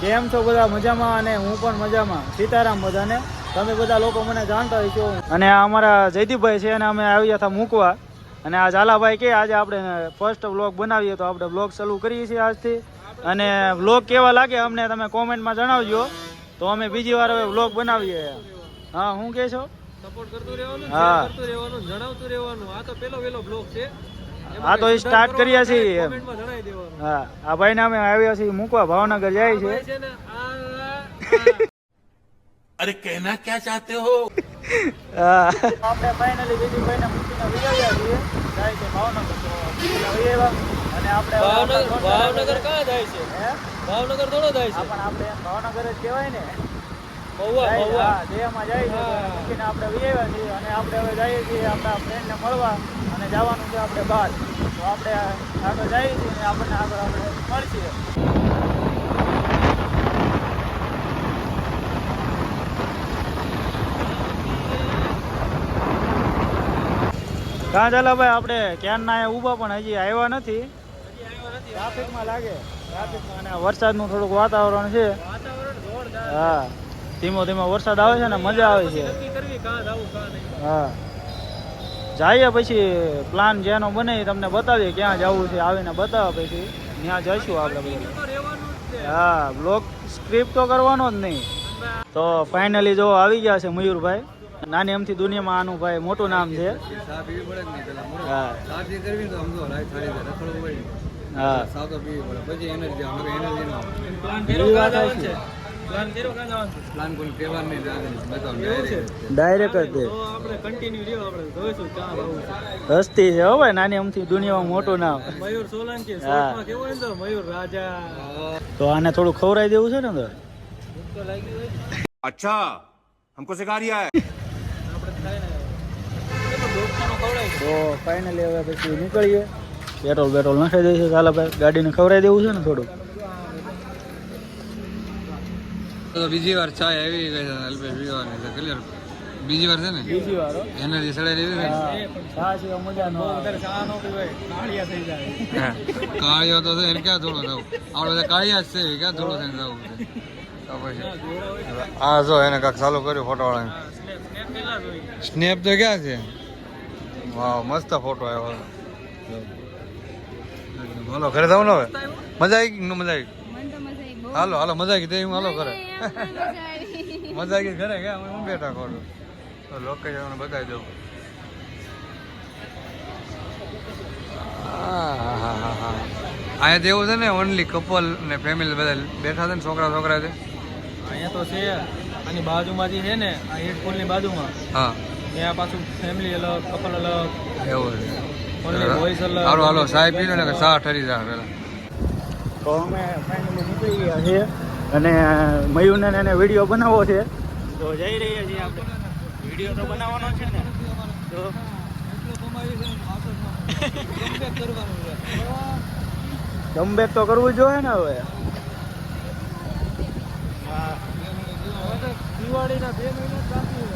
કેમ છો બધા મજામાં અને હું પણ મજામાં? સીતારામ બધાને. તમે બધા લોકો મને જાણતા હોય છો અને આ અમારા જયદીપભાઈ છે અને અમે આવ્યા હતા મૂકવા. અને આ ઝાલાભાઈ કે આજે આપણે ફર્સ્ટ વ્લોગ બનાવીએ તો આપણે વ્લોગ ચાલુ કરીએ છીએ આજથી. અને વ્લોગ કેવા લાગે અમને તમે કોમેન્ટમાં જણાવજો. તો અમે બીજી વાર હવે વ્લોગ બનાવીએ. હા હું કે છો? સપોર્ટ કરતું રહેવાનું હા. કરતું રહેવાનું જણાવતું રહેવાનું. આ તો પેલો પેલો બ્લોગ છે. હા તો એ સ્ટાર્ટ કરીએ છીએ. એમ હા આ ભાઈને અમે આવ્યા છીએ મૂકવા ભાવનગર જાય છે. અરે કહેના ક્યાં ચાહતે હો? આપણે ફાઇનલી બીજી છીએ. જાય છે ભાવનગર. અને આપણે છે? પણ આપણે ભાવનગર જ કહેવાય ને. મહુવા મહુવા. દેહમાં છીએ. અને આપણે હવે જઈએ છીએ આપણા ફ્રેન્ડને મળવા. અને જવાનું છે આપણે બહાર. તો આપણે આગળ જઈએ છીએ અને આપણને આગળ આપણે મળીએ. કાં ચાલો ભાઈ આપણે ક્યારના અહીંયા ઊભા પણ હજી આવ્યા નથી. ટ્રાફિકમાં લાગે. ટ્રાફિકમાં અને વરસાદનું થોડુંક વાતાવરણ છે. હા. ધીમો ધીમો વરસાદ આવે છે ને મજા આવે છે. હા. જઈએ પછી પ્લાન જેનો બને એ તમને બતાવીએ ક્યાં જવું છે આવીને બતાવે પછી. ત્યાં જઈશું આપણે બધા. તો રહેવાનું જ છે હા બ્લોગ સ્ક્રિપ્ટ તો કરવાનો જ નહીં. તો ફાઇનલી જો આવી ગયા છે મયુરભાઈ. નાની અમથી દુનિયામાં આનું ભાઈ મોટું નામ છે. હા. પ્લાન હવે નાની અમથી દુનિયામાં મોટું નામ. થોડું ખવરાઈ દેવું છે ને અચ્છા હમકો સિખા રહ્યા તો ફાઇનલી હવે પછી નીકળીએ. પેટ્રોલ પેટ્રોલ નાખી દઈશું ચાલો ભાઈ ગાડીને ખવરાઈ દેવું છે ને થોડું તો બીજી વાર ચા આવી ગઈ છે અલ્પેશ બીજી વાર નહીં ક્લિયર બીજી વાર છે ને? બીજી વાર એનર્જી સડાઈ રહી છે? ચા સિવાય મજા ન આવે. ચા નો પીવાય કાળિયા થઈ જાય. કાળિયો તો છે એને ક્યાં થોડો થવું? આપણે બધા કાળિયા જ છે ક્યાં થોડો થઈને છે? તો પછી આ જો એને કાંક ચાલુ કર્યું ફોટો વાળા સ્નેપ તો ક્યાં છે? વાહ મસ્ત ફોટો આવ્યો. બોલો ઘરે થવું ને હવે મજા આવી મજા આવી મને તો મજા આવી બહુ હાલો હાલો મજા તે હું હાલો ઘરે. મજા આવી. ઘરે ગયા હું બેઠા ખોટું તો લોકેશન બતાવી દઉં. અહીંયા તો એવું છે ને ઓનલી કપલ ને ફેમિલી બધા બેઠા છે ને છોકરા છોકરા છે. અહીંયા તો છે આની બાજુમાં જે છે ને આ હેડફોનની બાજુમાં હા. ત્યાં પાછું ફેમિલી અલગ કપલ અલગ. એવું છે. હાલો હાલો સાહેબ પીને ને ચા ઠરી જાય પેલા. તો અમે ફાઇનલી નીકળી ગયા છીએ અને મયુરને ને એને વીડિયો બનાવવો છે. તો જઈ રહ્યા છીએ આપણે. વીડિયો તો બનાવવાનો છે ને. તો કમબેક તો કરવું જ જોઈએ ને હવે. હા. દિવાળીના બે મહિના બાકી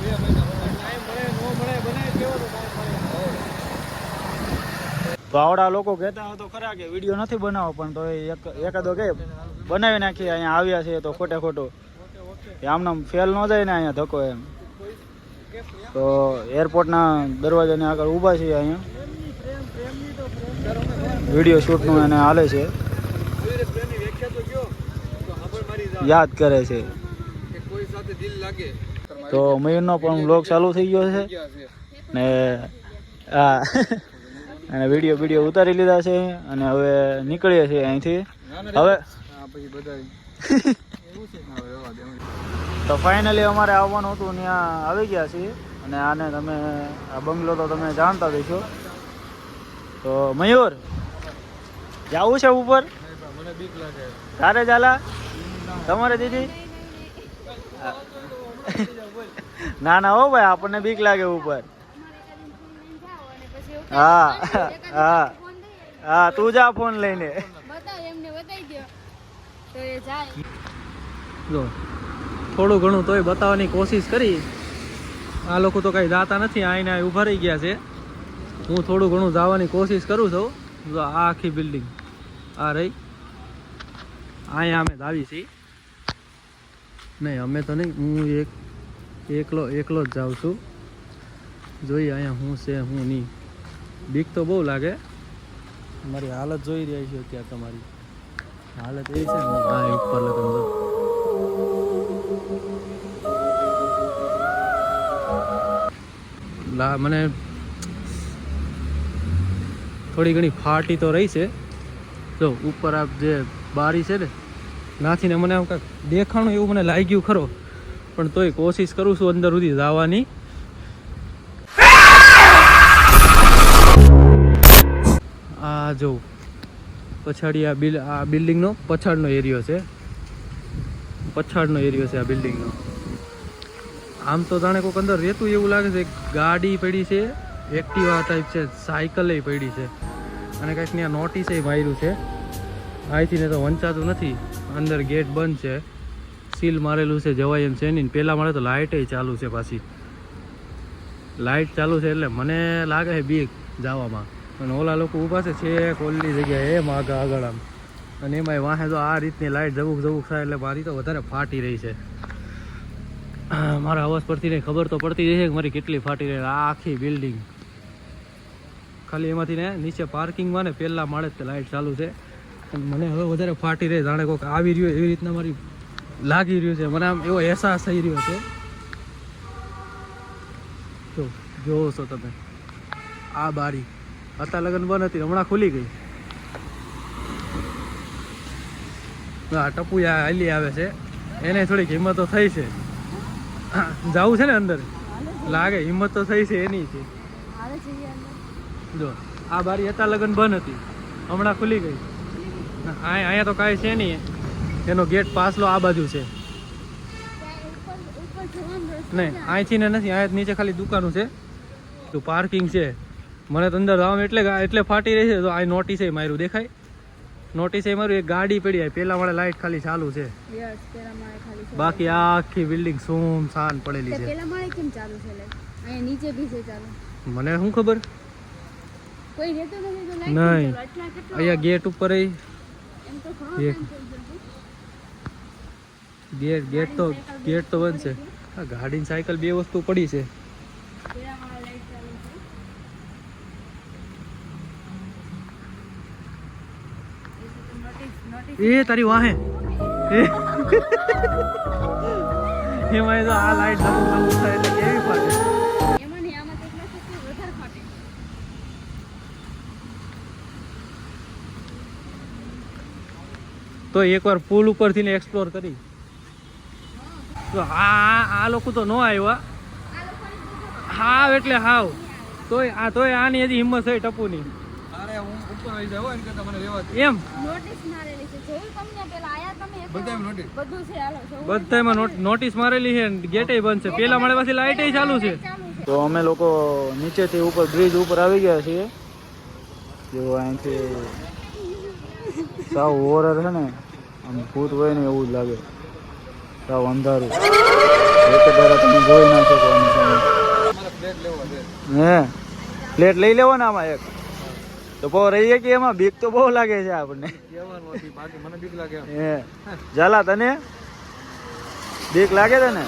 બે મહિના. ટાઈમ મળે ન મળે બનાવી કેવો તો આવડા લોકો કહેતા તો ખરા કે વીડિયો નથી બનાવો, પણ તો એક એકાદો કે બનાવી નાખીએ, અહીંયા આવ્યા છે તો ખોટે ખોટું. એ આમને આમ ફેલ ન જાય ને અહીંયા ધક્કો એમ. તો એરપોર્ટના દરવાજાની આગળ ઊભા છીએ અહીંયા. વીડિયો શૂટનું એને હાલે છે. યાદ કરે છે. તો મયુરનો પણ બ્લોગ ચાલુ થઈ ગયો છે. ને હા અને વીડિયો વીડિયો ઉતારી લીધા છે અને હવે નીકળીએ છીએ અહીંથી. હવે તો ફાઇનલી અમારે આવવાનું હતું ત્યાં આવી ગયા છીએ. અને આને તમે આ બંગલો તો તમે જાણતા છો તો મયુર જવું છે ઉપર? તારે ચાલા તમારે દીદી? ના ના હો ભાઈ આપણને બીક લાગે ઉપર. હા. હા હા. તું જા ફોન લઈને. બતાવ એમને બતાવી દો તો એ જાય. જો થોડું ઘણું તોય બતાવવાની કોશિશ કરી. આ લોકો તો કઈ જાતા નથી આઈને અહીં ઊભા રહી ગયા છે. હું થોડું ઘણું જવાની કોશિશ કરું છું. જો આ આખી બિલ્ડિંગ આ રહી. અહીંયા અમે જાવી છીએ. નહીં અમે તો નહીં હું એક એકલો એકલો જ જાઉં છું. જોઈએ અહીંયા શું છે હું નહીં. બીક તો બહુ લાગે. મારી હાલત જોઈ રહી છે અત્યારે તમારી. હાલત એવી છે ને. હા ઉપર લગન લા મને થોડી ઘણી ફાટી તો રહી છે. જો ઉપર આ જે બારી છે ને નાથીને મને આમ કાંઈક દેખાણું એવું મને લાગ્યું ખરો. પણ તોય કોશિશ કરું છું અંદર સુધી જવાની. આ જો પછાડી આ બિલ આ બિલ્ડિંગનો પછાડનો એરિયો છે. પછાડનો એરિયો છે આ બિલ્ડિંગનો. આમ તો જાણે કોઈક અંદર રહેતું એવું લાગે છે. ગાડી પડી છે. એક્ટિવા ટાઈપ છે. સાયકલ પડી છે. અને કંઈક ત્યાં નોટિસ માર્યું છે. અહીંથી ને તો વંચાતું નથી. અંદર ગેટ બંધ છે. સીલ મારેલું છે. જવાય એમ છે નહીં. પહેલાં મારે તો લાઇટે ચાલુ છે પાછી. લાઇટ ચાલુ છે એટલે મને લાગે છે બીક જવામાં. અને ઓલા લોકો ઊભા છે છેક ઓલી જગ્યાએ એમ આગળ આગળ આમ. અને એમાંય વાહે તો આ રીતની લાઇટ જબુક જબુક થાય એટલે મારી તો વધારે ફાટી રહી છે. મારા અવાજ પરથી નહીં, ખબર તો પડતી રહી છે કે મારી કેટલી ફાટી રહી આ આખી બિલ્ડિંગ ખાલી એમાંથી ને નીચે પાર્કિંગમાં ને પહેલાં માળે જ લાઇટ ચાલુ છે. મને હવે વધારે ફાટી રહી જાણે કોઈક આવી રહ્યું એવી રીતના મારી લાગી રહ્યું છે. મને આમ એવો અહેસાસ થઈ રહ્યો છે. જો, જોવો છો તમે. આ બારી. હતા લગ્ન બંધ હતી હમણાં ખુલી ગઈ. હા ટપુયા આ હાલી આવે છે. એને થોડીક હિંમતો થઈ છે. જવું છે ને અંદર? લાગે હિંમત તો થઈ છે એની છે જો આ બારી હતા લગન બંધ હતી હમણાં ખુલી ગઈ. અહીંયા તો કાંઈ છે નહીં. એનો ગેટ પાછલો આ બાજુ છે. નહીં અહીંથી ને નથી અહીંયા નીચે ખાલી દુકાનો છે. તો પાર્કિંગ છે. મને તો અંદર આમ એટલે એટલે ફાટી રહી છે તો આ નોટિસ એ માર્યું દેખાય? નોટિસ એ માર્યું એક ગાડી પડી આવી. પેલા વાળા લાઈટ ખાલી ચાલુ છે. બાકી આખી બિલ્ડિંગ સૂમ શાન પડેલી છે. પેલા માળે કેમ ચાલુ છે નીચે બી છે ચાલુ. મને શું ખબર? કોઈ રહેતો નથી તો લાઈટ નહીં. અહીંયા ગેટ ઉપર એમ તો ઘણો. ગેટ ગેટ તો ગેટ તો બંધ છે. ગાડી સાયકલ બે વસ્તુ પડી છે પેલા માળે લાઈટ ચાલુ છે નોટિસ નોટિસ એ તારી વાહે. એમાં તો આ લાઈટ ધબુ ધબુ થાય એટલે કેવી ફાટે તો એકવાર પુલ ઉપરથી ને એક્સપ્લોર કરી. તો આ આ- લોકો તો ન આવ્યા. હાવ એટલે હાવ. તોય આ તોય આની હજી હિંમત થઈ ટપુની. હું ઉપર આવી જાવ રહેવા એમ? નોટિસ મારેલી છે. જોયું તમને પેલા આયા તમે બધાય notice? બધું છે હાલો જોવું નોટિસ મારેલી છે ગેટે બંધ છે. પેલા માળે પાછી લાઇટ ચાલુ છે. ચાલુ છે. તો અમે લોકો નીચેથી ઉપર બ્રિજ ઉપર આવી ગયા છીએ. જો અહીંથી સાવ હોરર છે ને આમ ભૂત હોય ને એવું જ લાગે. સાવ અંધારું. એક ધારા તમે જોઈ ના શકો આની સામે. મારે ફ્લેટ લેવો છે. હે? પ્લેટ લઈ લેવો ને આમાં એક. તો બહુ રહીએ કે એમાં? બીક તો બહુ લાગે છે આપણને. મને બીક લાગે હે. ઝાલા તને? બીક લાગે તને?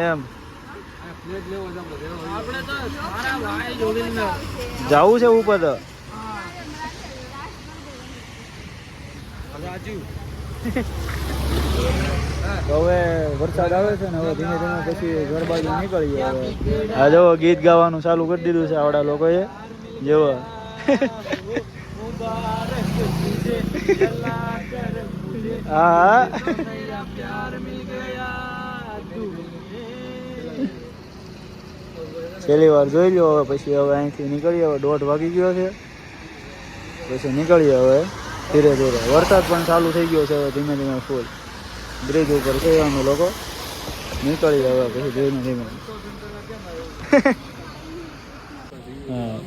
એમ. જવું છે ઉપર તો. રાજુ તો હવે વરસાદ આવે છે ને હવે ધીમે ધીમે પછી ઘર બાજુ નીકળીએ હવે. આ જો ગીત ગાવાનું ચાલુ કરી દીધું છે આવડા લોકોએ. જેવો હા. છેલ્લી વાર જોઈ લ્યો હવે, પછી હવે અહીંથી નીકળીએ, હવે દોઢ વાગી ગયો છે. પછી નીકળીએ હવે, ધીરે ધીરે. વરસાદ પણ ચાલુ થઈ ગયો છે હવે ધીમે ધીમે ફૂલ બ્રિજ ઉપર છે અમે લોકો નીકળીએ હવે પછી ધીમે ધીમે હા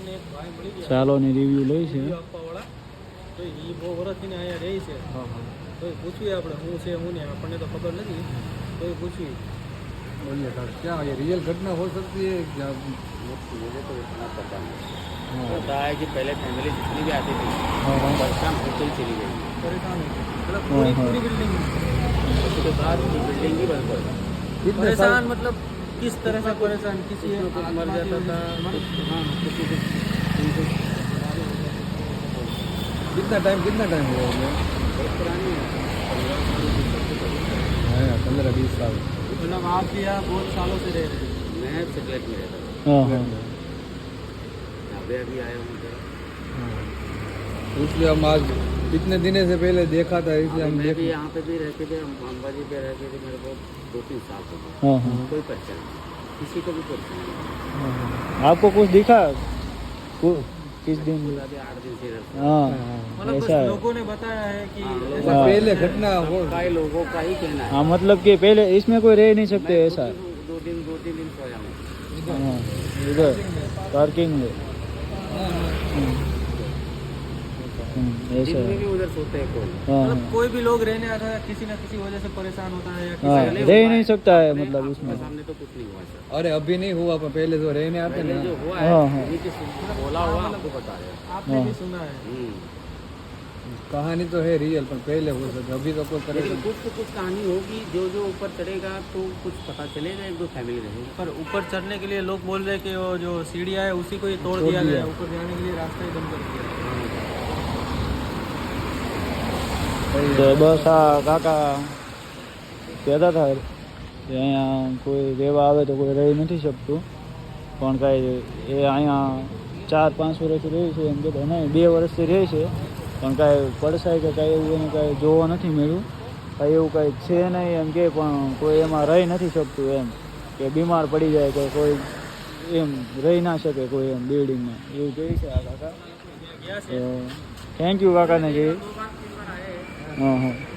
ચાલોની રિવ્યુ લઈ છે આપવાવાળા તો એ બહુ વર્ષથી ને અહીંયા રહે છે તો પૂછ્યું આપણે શું છે શું નહીં આપણને તો ખબર નથી તો પૂછ્યું બોલીએ તાર ક્યાં ये रियल घटना हो सकती है या मुझे तो इतना पता नहीं हाँ। पता है कि पहले फैमिली जितनी भी आती थी हाँ, हाँ। परेशान होते ही चली गई परेशान हो गए। मतलब हाँ, पूरी हाँ। पूरी बिल्डिंग उसके बाद की बिल्डिंग ही बंद पड़ परेशान मतलब किस तरह से परेशान? किसी को कुछ मर जाता था हाँ किसी को कितना टाइम कितना टाइम हुआ बहुत पुरानी है। हाँ। पंद्रह बीस साल। मतलब आप भी यहाँ बहुत सालों से रह रहे हैं। मैं चॉकलेट में रहता હા હા अभी अभी आया हूँ इसलिए हम आज कितने दिने से पहले देखा था इसलिए हम मैं भी यहाँ पे भी रहते थे हम अंबाजी पे रहते थे मेरे को दो तीन साल हो गए હા હા कोई पहचान किसी को भी पहचान आपको कुछ दिखा? किस दिन? आठ दिन से हाँ मतलब ऐसा लोगों ने बताया है कि हाँ, लोगों हाँ। पहले घटना हो। कई लोगों का ही कहना है। हाँ मतलब कि पहले इसमें कोई रह नहीं सकते ऐसा। दो दिन दो तीन दिन सोया मैं हाँ इधर पार्किंग में। हम्म, है। भी उधर सोते हैं कोई। हाँ मतलब हाँ। कोई भी लोग रहने आता है किसी न किसी वजह से परेशान होता है या किसी हाँ रह नहीं सकता है मतलब उसमें। सामने तो कुछ नहीं हुआ सर। अरे अभी नहीं हुआ पर पहले जो रहने आते पहले जो हुआ हाँ, है हाँ। नीचे से बोला हुआ आपको बता रहे हैं। आपने भी हाँ। सुना है। हम्म। कहानी तो है रियल पर पहले हो सकता अभी तो कोई लेकिन करेगा कुछ तो कुछ कहानी होगी जो जो ऊपर चढ़ेगा तो कुछ पता चलेगा एक दो फैमिली रहेगी। पर ऊपर चढ़ने के लिए लोग बोल रहे हैं कि वो जो सीढ़िया है उसी को ही तोड़ दिया। गया ऊपर जाने के लिए रास्ता ही बंद कर दिया તો બસ આ કાકા કહેતા હતા અહીંયા કોઈ રહેવા આવે તો કોઈ રહી નથી શકતું. પણ કાંઈ એ અહીંયા ચાર પાંચ વર્ષથી રહી છે એમ કહેતા. નહીં, બે વર્ષથી રહે છે. પણ કાંઈ પડસાય કે કાંઈ એવું એને કાંઈ જોવા નથી મળ્યું. કાંઈ એવું કાંઈ છે નહીં એમ કે, પણ કોઈ એમાં રહી નથી શકતું એમ. કે બીમાર પડી જાય કે કોઈ એમ રહી ના શકે કોઈ એમ બિલ્ડિંગમાં એવું કહે છે આ કાકા. થેન્ક યુ કાકાને કહે. હા હા